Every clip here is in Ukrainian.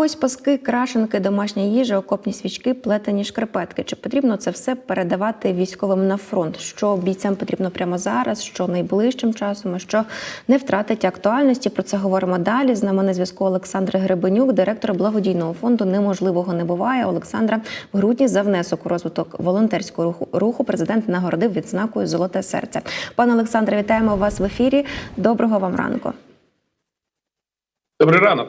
ось паски, крашенки, домашня їжа, окопні свічки, плетені шкарпетки. Чи потрібно це все передавати військовим на фронт? Що бійцям потрібно прямо зараз, що найближчим часом, а що не втратить актуальності? Про це говоримо далі. З нами на зв'язку Олександр Гребенюк, директор благодійного фонду Неможливого не буває. Олександра в грудні за внесок у розвиток волонтерського руху руху президент нагородив відзнакою Золоте серце. Пане Олександре, вітаємо вас в ефірі. Доброго вам ранку. Добрий ранок.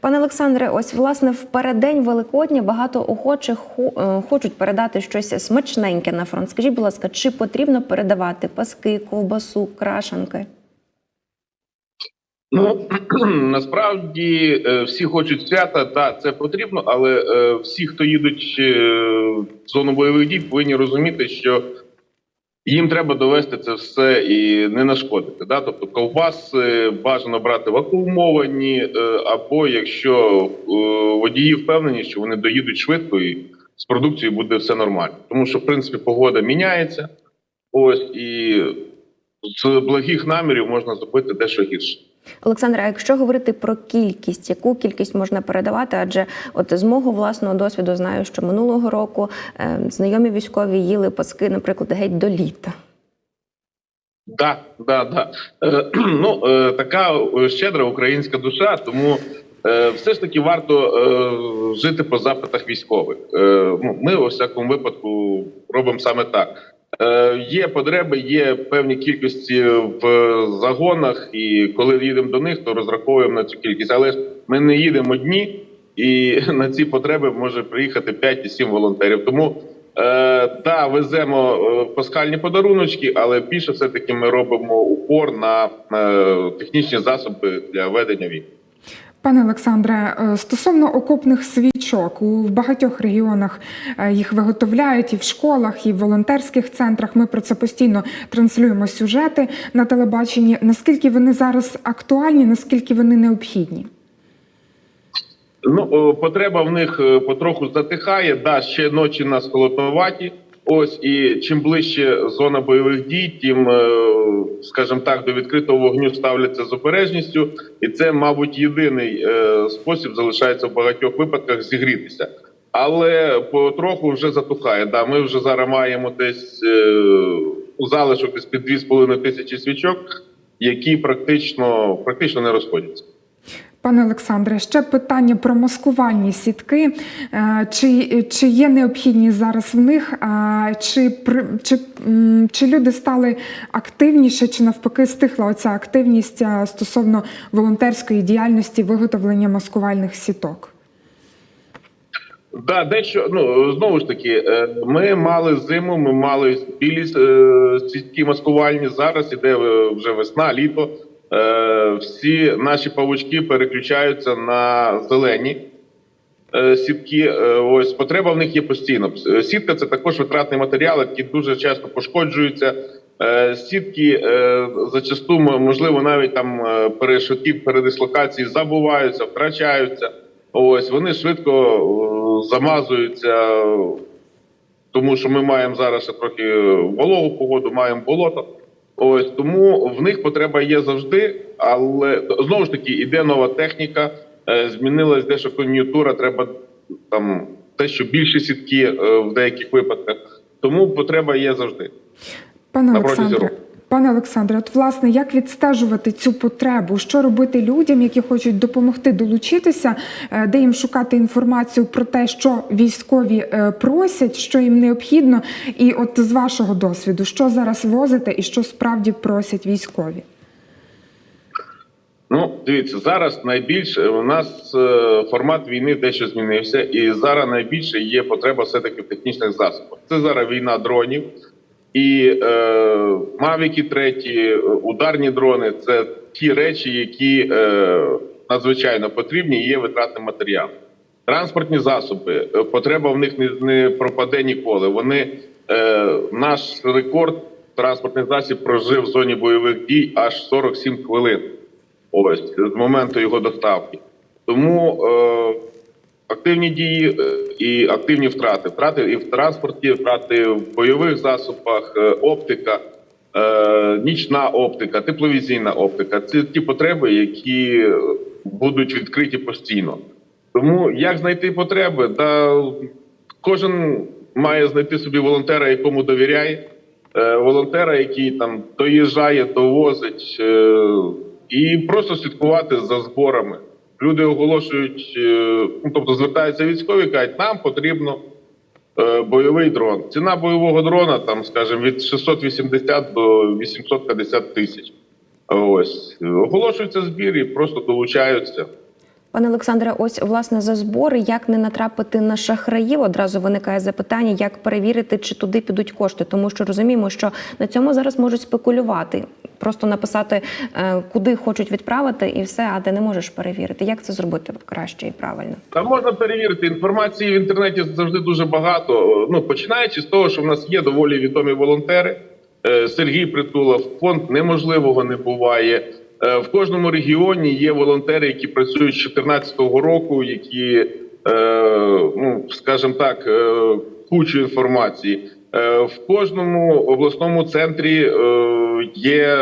Пане Олександре, ось власне в переддень Великодня багато охочих е, хочуть передати щось смачненьке на фронт. Скажіть, будь ласка, чи потрібно передавати паски, ковбасу, крашанки? Ну насправді е, всі хочуть свята, та це потрібно, але е, всі, хто їдуть в зону бойових дій, повинні розуміти, що їм треба довести це все і не нашкодити. Да? Тобто ковбаси бажано брати вакуумовані, е, або якщо е, водії впевнені, що вони доїдуть швидко і з продукцією буде все нормально. Тому що в принципі погода міняється. Ось і з благих намірів можна зробити дещо гірше. Олександре, а якщо говорити про кількість, яку кількість можна передавати? Адже от з мого власного досвіду знаю, що минулого року е, знайомі військові їли паски, наприклад, геть до літа. Да, да, да. Е, ну, е, така щедра українська душа, тому все ж таки варто жити по запитах військових. Ну, ми, у всякому випадку, робимо саме так. Е, є потреби, є певні кількості в загонах, і коли їдемо до них, то розраховуємо на цю кількість. Але ж ми не їдемо одні, і на ці потреби може приїхати 5 і 7 волонтерів. Тому Е, та веземо е, пасхальні подаруночки, але більше все таки ми робимо упор на технічні засоби для ведення війни. Пане Олександре, е, стосовно окопних свічок, у багатьох регіонах е, їх виготовляють і в школах, і в волонтерських центрах. Ми про це постійно транслюємо сюжети на телебаченні. Наскільки вони зараз актуальні, наскільки вони необхідні? Ну потреба в них е, потроху затихає. Да, ще ночі нас холодноваті. Ось і чим ближче зона бойових дій, тим, е, скажімо так, до відкритого вогню ставляться з обережністю, і це, мабуть, єдиний е, спосіб залишається в багатьох випадках зігрітися. Але потроху вже затухає. Да, ми вже зараз маємо десь е, у залишок десь під 2,5 тисячі свічок, які практично практично не розходяться. Пане Олександре, ще питання про маскувальні сітки. Е, Чи, чи є необхідність зараз в них? Чи, чи, чи люди стали активніше, чи навпаки стихла оця активність е, стосовно волонтерської діяльності виготовлення маскувальних сіток? Да, дещо ну знову ж таки, е, ми мали зиму, ми мали білі сітки маскувальні. Зараз іде вже весна, літо. Е, Всі наші павучки переключаються на зелені е, сітки. Е, Ось потреба в них є постійно. Сітка це також витратний матеріал, який дуже часто пошкоджується. Сітки зачасту можливо навіть там швидкій передислокації забуваються, втрачаються. Ось вони швидко замазуються, тому що ми маємо зараз трохи вологу погоду, маємо болото. Ось тому в них потреба є завжди, але знову ж таки іде нова техніка, е, змінилась дещо кон'юнктура, треба там те, що більше сітки е, в деяких випадках. Тому потреба є завжди. Пане Олександре. Пане Олександре, от власне, як відстежувати цю потребу? Що робити людям, які хочуть допомогти долучитися, е, де їм шукати інформацію про те, що військові е, просять, що їм необхідно, і от з вашого досвіду, що зараз возите і що справді просять військові? Ну, дивіться, зараз найбільше у нас е, формат війни дещо змінився, і зараз найбільше є потреба все-таки в технічних засобах. Це зараз війна дронів, і е, мавіки треті, е, ударні дрони це ті речі, які е, надзвичайно потрібні і є витратним матеріалом. Транспортні засоби, е, потреба в них не, не пропаде ніколи. Вони е, наш рекорд транспортний засіб прожив в зоні бойових дій аж 47 хвилин. Ось з моменту його доставки. Тому е, активні дії е, і активні втрати. Втрати і в транспорті, втрати в бойових засобах, е, оптика, е, нічна оптика, тепловізійна оптика. Це ті потреби, які будуть відкриті постійно. Тому як знайти потреби? Та кожен має знайти собі волонтера, якому довіряє, волонтера, який там доїжджає, довозить, і просто слідкувати за зборами. Люди оголошують, е, ну тобто звертаються військові, кажуть, нам потрібно е, бойовий дрон. Ціна бойового дрона, там, скажімо, від 680 до 850 тисяч. Ось оголошується збір і просто долучаються. Пане Олександре, ось власне за збори, як не натрапити на шахраїв, одразу виникає запитання, як перевірити, чи туди підуть кошти, тому що розуміємо, що на цьому зараз можуть спекулювати, просто написати, е, куди хочуть відправити, і все, а ти не можеш перевірити. Як це зробити краще і правильно? Та можна перевірити інформації в інтернеті завжди дуже багато. Ну починаючи з того, що в нас є доволі відомі волонтери. Е, Сергій Притулов, фонд неможливого не буває. Е, В кожному регіоні є волонтери, які працюють з 2014 року, які, е, ну скажімо так, е, кучу інформації. В кожному обласному центрі є,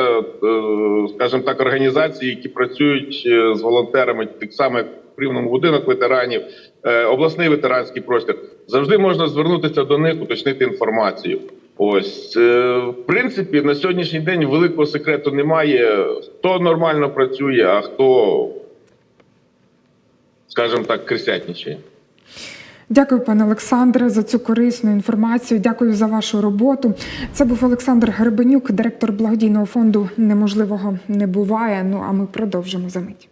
скажімо так, організації, які працюють з волонтерами, так само як в Рівному будинок ветеранів, обласний ветеранський простір. Завжди можна звернутися до них, уточнити інформацію. Ось е, в принципі на сьогоднішній день великого секрету немає. Хто нормально працює, а хто, скажімо так, крисятничає. Дякую, пане Олександре, за цю корисну інформацію. Дякую за вашу роботу. Це був Олександр Гребенюк, директор благодійного фонду Неможливого не буває. Ну а ми продовжимо за мить.